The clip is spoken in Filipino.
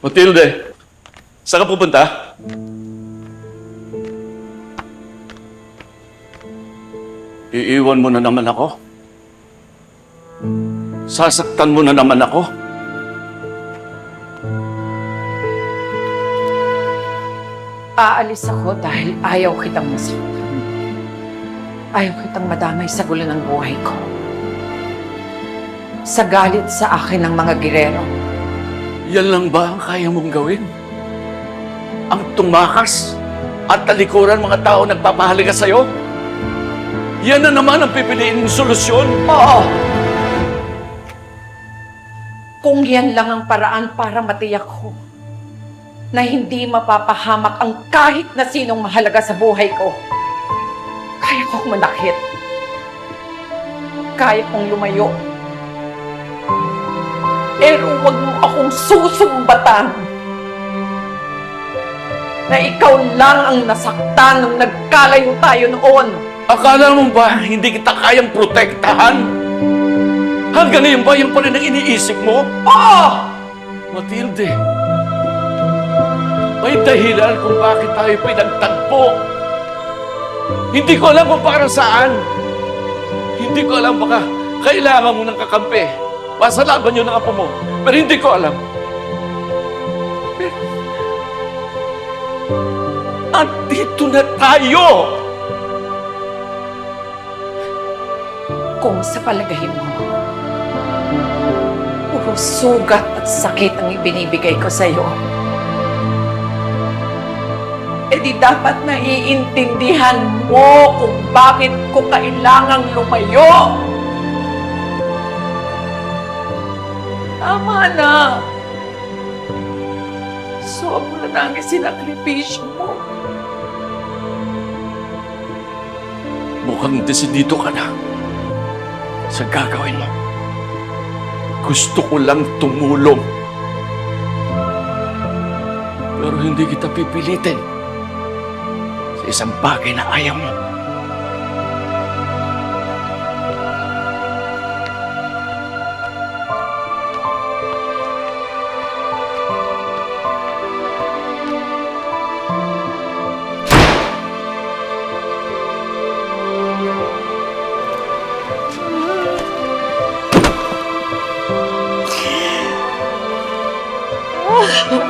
Matilde, saan ka pupunta? Iiwan mo na naman ako? Sasaktan mo na naman ako? Aalis ako dahil ayaw kitang masaktan. Ayaw kitang madamay sa gulo ng buhay ko. Sa galit sa akin ng mga girero. Yan lang ba ang kaya mong gawin? Ang tumakas at talikuran mga tao nagpapahalaga sa'yo? Yan na naman ang pipiliin mong solusyon? Oo! Kung yan lang ang paraan para matiyak ko na hindi mapapahamak ang kahit na sinong mahalaga sa buhay ko, kaya kong manakit. Kaya kong lumayo. Pero huwag mo akong susumbatan na ikaw lang ang nasaktan nung nagkalayo tayo noon. Akala mo ba hindi kita kayang protektahan? Hanggang ngayon ba yung pa rin ang iniisip mo? Oo! Matilde, may dahilan kung bakit tayo pinagtagpo. Hindi ko alam kung para saan. Hindi ko alam baka kailangan mo ng kakampi. Pasalaban yun ng apo mo. Pero hindi ko alam. Andito na tayo! Kung sa palagay mo, puro sugat at sakit ang ibinibigay ko sa iyo, eh di dapat naiintindihan mo kung bakit ko kailangang lumayo. Tama na. Sobra na ang sinakripisyo mo. Mukhang desidido ka na sa gagawin mo. Gusto ko lang tumulong. Pero hindi kita pipilitin sa isang bagay na ayaw mo. Ah!